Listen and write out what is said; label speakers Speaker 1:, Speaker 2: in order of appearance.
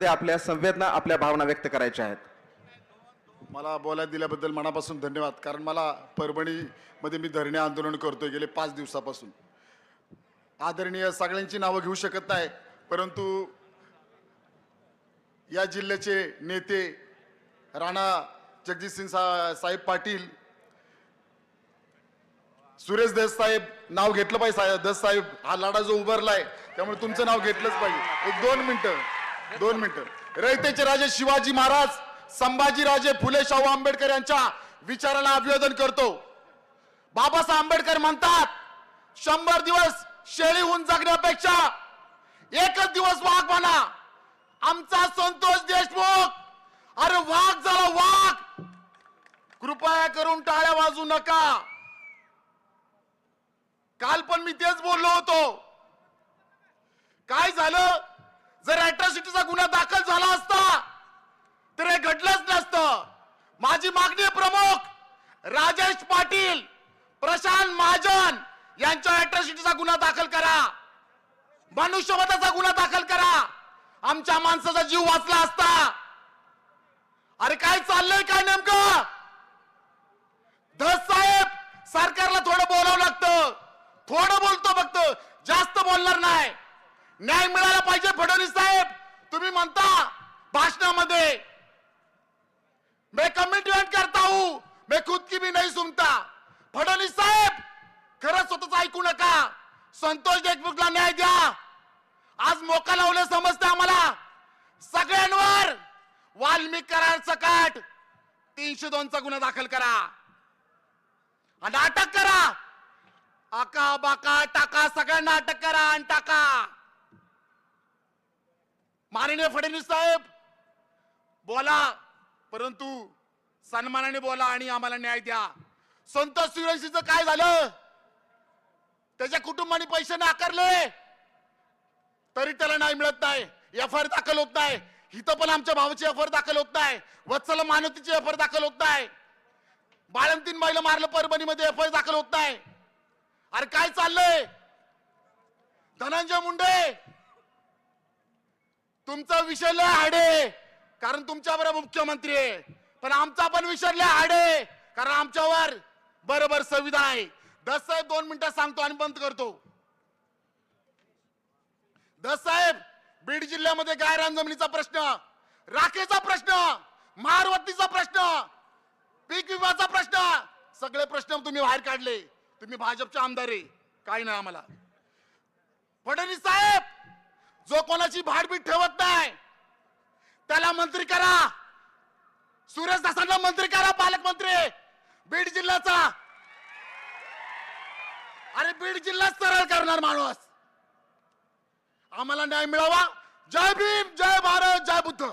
Speaker 1: ते आपल्या संवेदना आपल्या भावना व्यक्त करायच्या आहेत.
Speaker 2: मला बोलायला दिल्याबद्दल मनापासून धन्यवाद. कारण मला परभणीमध्ये मी धरणे आंदोलन करतोय गेले पाच दिवसापासून. आदरणीय सगळ्यांची नावं घेऊ शकत नाही परंतु या जिल्ह्याचे नेते राणा जगजितसिंग सा साहेब पाटील सुरेश दस साहेब नाव घेतलं पाहिजे. साहेब दस साहेब हा लढा जो उभारलाय त्यामुळे तुमचं नाव घेतलंच पाहिजे. एक दोन मिनिटं. दोन मिनिटं. रयतेचे राजे शिवाजी महाराज संभाजी राजे फुले शाहू आंबेडकर यांच्या विचाराला अभिवादन करतो. बाबासाहेब आंबेडकर म्हणतात शंभर दिवस शेळी शेळीहून जगण्यापेक्षा एकच दिवस वाघ म्हणा आमचा संतोष देशमुख. अरे वाघ झाला वाघ. कृपया करून टाळ्या वाजू नका. काल पण मी तेच बोललो होतो. काय झालं? जर अॅट्रॉसिटीचा गुन्हा दाखल झाला असता तर हे घडलंच नसतं. माझी मागणी आहे प्रमुख राजेश पाटील प्रशांत महाजन यांच्या अॅट्रॉसिटीचा गुन्हा दाखल करा. मनुष्यवधाचा गुन्हा दाखल करा. आमच्या माणसाचा जीव वाचला असता. अरे काय चाललंय काय नेमकं? धस साहेब सरकारला थोडं बोलावं लागतं. थोडं बोलतो फक्त जास्त बोलणार नाही. न्याय मिळाला पाहिजे फडणवीस साहेब. तुम्ही म्हणता भाषणामध्ये मैं कमिटमेंट करता हूं मैं खुद की भी नाही सुनता. फडणवीस साहेब खरंच स्वतःच ऐकू नका. संतोष देशमुखला न्याय द्या. आज मोका लावले समजते आम्हाला. सगळ्यांवर वाल्मिक करार सकाट. तीनशे दोनचा गुन्हा दाखल करा. आणि अटक करा. आका बाका टाका सगळ्यांना अटक करा आणि टाका. माननीय फडणवीस साहेब बोला परंतु सन्मानाने बोला आणि आम्हाला न्याय द्या. संतोष सुरेशीचं काय झालं? त्याच्या कुटुंबाने पैसे नाकारले. तरी त्याला नाही मिळत नाही. एफ आय दाखल होत नाही. इथं पण आमच्या भावाची एफ दाखल होत नाही. वत्सल मानवतीची एफ आर दाखल होत नाही. बाळंतीन बाईला मारलं परभणीमध्ये एफ आय दाखल होत नाही. अरे काय चाललंय? धनंजय मुंडे! तुमचा विषय लय हाडे कारण तुमच्या बरोबर मुख्यमंत्री आहे. पण आमचा पण विषय लय हाडे कारण आमच्यावर बरोबर संविधान आहे. दस साहेब दोन मिनिटं सांगतो आणि बंद करतो. दस साहेब बीड जिल्ह्यामध्ये गायरान जमिनीचा प्रश्न राखेचा प्रश्न महारवतीचा प्रश्न पीक विमाचा प्रश्न सगळे प्रश्न तुम्ही बाहेर काढले. तुम्ही भाजपचे आमदार आहे. काही नाही आम्हाला. फडणवीस साहेब जो कोणाची भाडबीट ठेवत त्याला मंत्री करा. सुरेश दासांना मंत्री करा पालकमंत्री. बीड जिल्ह्याचा. अरे बीड जिल्हा सरळ करणार माणूस. आम्हाला न्याय मिळावा. जय भीम जय भारत जय बुद्ध.